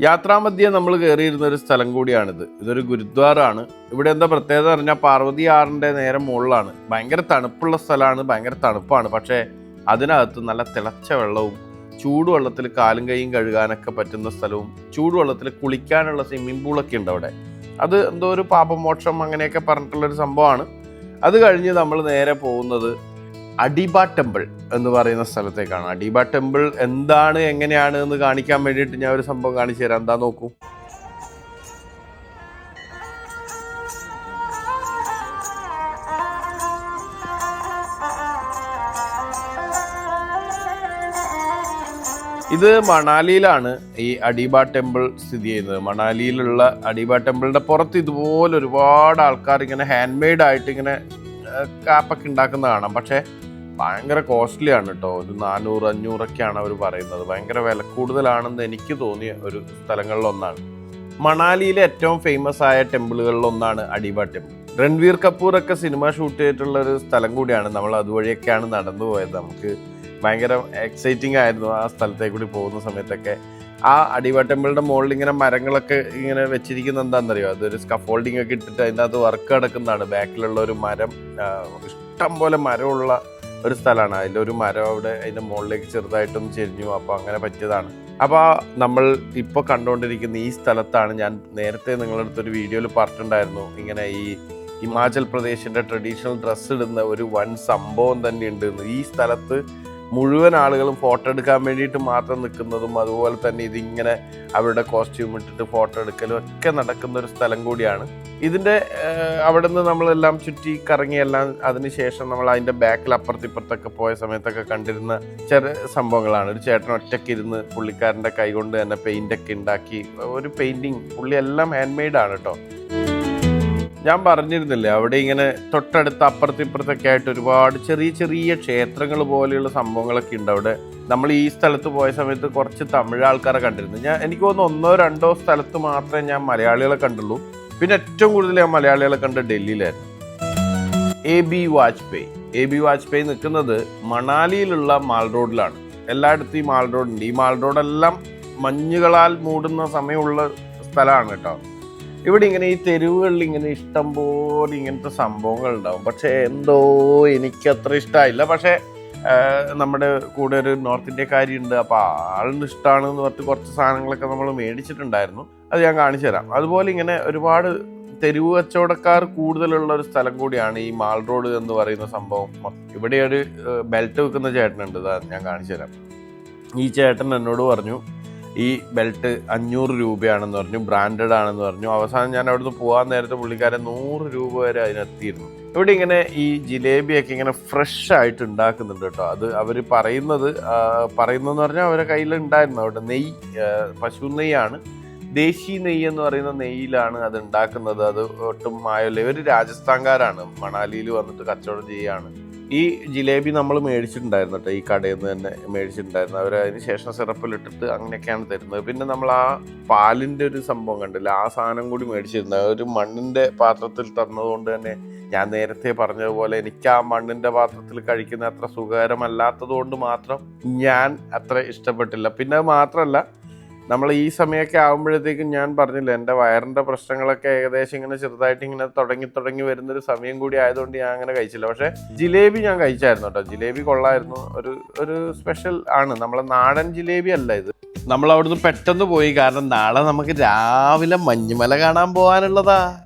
യാത്രാമധ്യേ നമ്മൾ കയറിയിരുന്ന ഒരു സ്ഥലം കൂടിയാണിത്. ഇതൊരു ഗുരുദ്വാറാണ് ഇവിടെ എന്താ പ്രത്യേകത പറഞ്ഞാൽ പാർവതി ആറിന്റെ നേരെ മുകളിലാണ്. ഭയങ്കര തണുപ്പുള്ള സ്ഥലമാണ് ഭയങ്കര തണുപ്പാണ്. പക്ഷേ അതിനകത്ത് നല്ല തിളച്ച വെള്ളവും ചൂടുവെള്ളത്തിൽ കാലും കൈയും കഴുകാനൊക്കെ പറ്റുന്ന സ്ഥലവും ചൂടുവെള്ളത്തിൽ കുളിക്കാനുള്ള സ്വിമ്മിംഗ് പൂളൊക്കെ ഉണ്ട് അവിടെ. അത് എന്തോ ഒരു പാപമോക്ഷം അങ്ങനെയൊക്കെ പറഞ്ഞിട്ടുള്ളൊരു സംഭവമാണ്. അത് കഴിഞ്ഞ് നമ്മൾ നേരെ പോകുന്നത് അഡിബ ടെമ്പിൾ എന്ന് പറയുന്ന സ്ഥലത്തേക്കാണ്. അടിബ ടെമ്പിൾ എന്താണ് എങ്ങനെയാണ് എന്ന് കാണിക്കാൻ വേണ്ടിയിട്ട് ഞാൻ ഒരു സംഭവം കാണിച്ചു തരാം. എന്താ നോക്കൂ. ഇത് മണാലിയിലാണ് ഈ അടിബ ടെമ്പിൾ സ്ഥിതി ചെയ്യുന്നത്. മണാലിയിലുള്ള അടിബ ടെമ്പിളിന്റെ പുറത്ത് ഇതുപോലെ ഒരുപാട് ആൾക്കാർ ഇങ്ങനെ ഹാൻഡ് മെയ്ഡ് ആയിട്ട് ഇങ്ങനെ കാപ്പൊക്കെ ഉണ്ടാക്കുന്ന കാണാം. പക്ഷേ ഭയങ്കര കോസ്റ്റ്ലി ആണ് കേട്ടോ ഒരു നാനൂറ് അഞ്ഞൂറൊക്കെയാണ് അവർ പറയുന്നത്. ഭയങ്കര വില കൂടുതലാണെന്ന് എനിക്ക് തോന്നിയ ഒരു സ്ഥലങ്ങളിലൊന്നാണ്. മണാലിയിലെ ഏറ്റവും ഫേമസ് ആയ ടെമ്പിളുകളിലൊന്നാണ് അടിബ ടെമ്പിൾ. രൺവീർ കപൂർ ഒക്കെ സിനിമ ഷൂട്ട് ചെയ്തിട്ടുള്ള ഒരു സ്ഥലം കൂടിയാണ് നമ്മൾ അതുവഴിയൊക്കെയാണ് നടന്നു പോയത്. നമുക്ക് ഭയങ്കര എക്സൈറ്റിംഗ് ആയിരുന്നു ആ സ്ഥലത്തേക്ക് കൂടി പോകുന്ന സമയത്തൊക്കെ. ആ അടിവ ടെമ്പിളിന്റെ മുകളിൽ ഇങ്ങനെ മരങ്ങളൊക്കെ ഇങ്ങനെ വെച്ചിരിക്കുന്ന എന്താണെന്നറിയോ? അതൊരു സ്കഫോൾഡിംഗ് ഒക്കെ ഇട്ടിട്ട് അതിന്റെ അത് വർക്ക് നടക്കുന്നതാണ്. ബാക്കിലുള്ള ഒരു മരം ഇഷ്ടം പോലെ മരമുള്ള ഒരു സ്ഥലമാണ്. അതിന്റെ ഒരു മരം അവിടെ അതിന്റെ മുകളിലേക്ക് ചെറുതായിട്ടൊന്ന് ചെരിഞ്ഞു. അപ്പോൾ അങ്ങനെ പറ്റിയതാണ്. അപ്പോൾ നമ്മൾ ഇപ്പോൾ കണ്ടുകൊണ്ടിരിക്കുന്ന ഈ സ്ഥലത്താണ് ഞാൻ നേരത്തെ നിങ്ങളുടെ അടുത്തൊരു വീഡിയോയിൽ പറഞ്ഞിട്ടുണ്ടായിരുന്നു. ഇങ്ങനെ ഈ ഹിമാചൽ പ്രദേശിന്റെ ട്രഡീഷണൽ ഡ്രസ്സ് ഇടുന്ന ഒരു വൻ സംഭവം തന്നെ ഉണ്ട് ഈ സ്ഥലത്ത് മുഴുവൻ ആളുകളും ഫോട്ടോ എടുക്കാൻ വേണ്ടിയിട്ട് മാത്രം നിൽക്കുന്നതും അതുപോലെ തന്നെ ഇതിങ്ങനെ അവരുടെ കോസ്റ്റ്യൂം ഇട്ടിട്ട് ഫോട്ടോ എടുക്കലും ഒക്കെ നടക്കുന്ന ഒരു സ്ഥലം കൂടിയാണ്. ഇതിന്റെ അവിടെ നിന്ന് നമ്മളെല്ലാം ചുറ്റി കറങ്ങിയെല്ലാം അതിനുശേഷം നമ്മൾ അതിന്റെ ബാക്കിൽ അപ്പുറത്തിപ്പുറത്തൊക്കെ പോയ സമയത്തൊക്കെ കണ്ടിരുന്ന ചെറിയ സംഭവങ്ങളാണ്. ഒരു ചേട്ടൻ ഒറ്റയ്ക്ക് ഇരുന്ന് പുള്ളിക്കാരന്റെ കൈകൊണ്ട് തന്നെ പെയിന്റൊക്കെ ഉണ്ടാക്കി. ഒരു പെയിന്റിങ് പുള്ളി എല്ലാം ഹാൻഡ് മെയ്ഡാണ് കേട്ടോ ഞാൻ പറഞ്ഞിരുന്നില്ലേ അവിടെ ഇങ്ങനെ തൊട്ടടുത്ത് അപ്പുറത്തിപ്പുറത്തൊക്കെ ആയിട്ട് ഒരുപാട് ചെറിയ ചെറിയ ക്ഷേത്രങ്ങൾ പോലെയുള്ള സംഭവങ്ങളൊക്കെ ഉണ്ട് അവിടെ. നമ്മൾ ഈ സ്ഥലത്ത് പോയ സമയത്ത് കുറച്ച് തമിഴ് ആൾക്കാരെ കണ്ടിരുന്നു. ഞാൻ എനിക്ക് തോന്നുന്നു ഒന്നോ രണ്ടോ സ്ഥലത്ത് മാത്രമേ ഞാൻ മലയാളികളെ കണ്ടുള്ളൂ. പിന്നെ ഏറ്റവും കൂടുതൽ ഞാൻ മലയാളികളെ കണ്ട ഡൽഹിയിലായിരുന്നു. A B Vajpayee. A B Vajpayee നിൽക്കുന്നത് മണാലിയിലുള്ള മാൾ റോഡിലാണ്. എല്ലായിടത്തും ഈ മാൾ റോഡുണ്ട്. ഈ മാൾ റോഡെല്ലാം മഞ്ഞുകളാൽ മൂടുന്ന സമയമുള്ള സ്ഥലമാണ് കേട്ടോ. ഇവിടെ ഇങ്ങനെ ഈ തെരുവുകളിൽ ഇങ്ങനെ ഇഷ്ടം പോലെ ഇങ്ങനത്തെ സംഭവങ്ങൾ ഉണ്ടാവും പക്ഷേ എന്തോ എനിക്കത്ര ഇഷ്ടമായില്ല പക്ഷേ നമ്മുടെ കൂടെ ഒരു നോർത്ത് ഇന്ത്യക്കാരിയുണ്ട് അപ്പോൾ ആളിന് ഇഷ്ടമാണ് എന്ന് പറഞ്ഞിട്ട് കുറച്ച് സാധനങ്ങളൊക്കെ നമ്മൾ മേടിച്ചിട്ടുണ്ടായിരുന്നു. അത് ഞാൻ കാണിച്ചു തരാം. അതുപോലെ ഇങ്ങനെ ഒരുപാട് തെരുവ് കച്ചവടക്കാർ കൂടുതലുള്ള ഒരു സ്ഥലം കൂടിയാണ് ഈ മാൾ റോഡ് എന്ന് പറയുന്ന സംഭവം. ഇവിടെ ഒരു ബെൽറ്റ് വെക്കുന്ന ചേട്ടനുണ്ട്. ഞാൻ കാണിച്ചു തരാം. ഈ ചേട്ടൻ എന്നോട് പറഞ്ഞു ഈ ബെൽറ്റ് അഞ്ഞൂറ് രൂപയാണെന്ന് പറഞ്ഞു ബ്രാൻഡഡ് ആണെന്ന് പറഞ്ഞു. അവസാനം ഞാൻ അവിടുന്ന് പോകാൻ നേരത്തെ പുള്ളിക്കാരൻ നൂറ് രൂപ വരെ അതിനെത്തിയിരുന്നു. ഇവിടെ ഇങ്ങനെ ഈ ജിലേബിയൊക്കെ ഇങ്ങനെ ഫ്രഷ് ആയിട്ട് ഉണ്ടാക്കുന്നുണ്ട് കേട്ടോ. അത് അവർ പറയുന്നത് പറയുന്നതെന്ന് പറഞ്ഞാൽ അവരുടെ കയ്യിൽ ഉണ്ടായിരുന്നു അവിടെ നെയ്യ് പശു നെയ്യാണ്. ദേശി നെയ്യ് എന്ന് പറയുന്ന നെയ്യിലാണ് അത് ഉണ്ടാക്കുന്നത്. അത് ഒട്ടും മായല്ല ഇവർ രാജസ്ഥാൻകാരാണ്. മണാലിയിൽ വന്നിട്ട് കച്ചവടം ചെയ്യാണ്. ഈ ജിലേബി നമ്മൾ മേടിച്ചിട്ടുണ്ടായിരുന്നു കേട്ടോ ഈ കടയിൽ നിന്ന് തന്നെ മേടിച്ചിട്ടുണ്ടായിരുന്നു. അവർ അതിന് ശേഷം സിറപ്പിലിട്ടിട്ട് അങ്ങനെയൊക്കെയാണ് തരുന്നത്. പിന്നെ നമ്മൾ ആ പാലിന്റെ ഒരു സംഭവം കണ്ടില്ല ആ സാധനം കൂടി മേടിച്ചിരുന്നത്. ഒരു മണ്ണിന്റെ പാത്രത്തിൽ തന്നതുകൊണ്ട് തന്നെ ഞാൻ നേരത്തെ പറഞ്ഞതുപോലെ എനിക്ക് ആ മണ്ണിന്റെ പാത്രത്തിൽ കഴിക്കുന്ന അത്ര സുഖകരമല്ലാത്തത് കൊണ്ട് മാത്രം ഞാൻ അത്ര ഇഷ്ടപ്പെട്ടില്ല. പിന്നെ അത് മാത്രമല്ല നമ്മൾ ഈ സമയമൊക്കെ ആകുമ്പോഴത്തേക്കും ഞാൻ പറഞ്ഞില്ല എന്റെ വയറിന്റെ പ്രശ്നങ്ങളൊക്കെ ഏകദേശം ഇങ്ങനെ ചെറുതായിട്ട് ഇങ്ങനെ തുടങ്ങി തുടങ്ങി വരുന്നൊരു സമയം കൂടി ആയതുകൊണ്ട് ഞാൻ അങ്ങനെ കഴിച്ചില്ല. പക്ഷേ ജിലേബി ഞാൻ കഴിച്ചായിരുന്നു കേട്ടോ. ജിലേബി കൊള്ളായിരുന്നു. ഒരു ഒരു സ്പെഷ്യൽ ആണ്. നമ്മളെ നാടൻ ജിലേബി അല്ല ഇത്. നമ്മൾ അവിടുന്ന് പെട്ടെന്ന് പോയി. കാരണം നാളെ നമുക്ക് രാവിലെ മഞ്ഞുമല കാണാൻ പോകാനുള്ളതാ.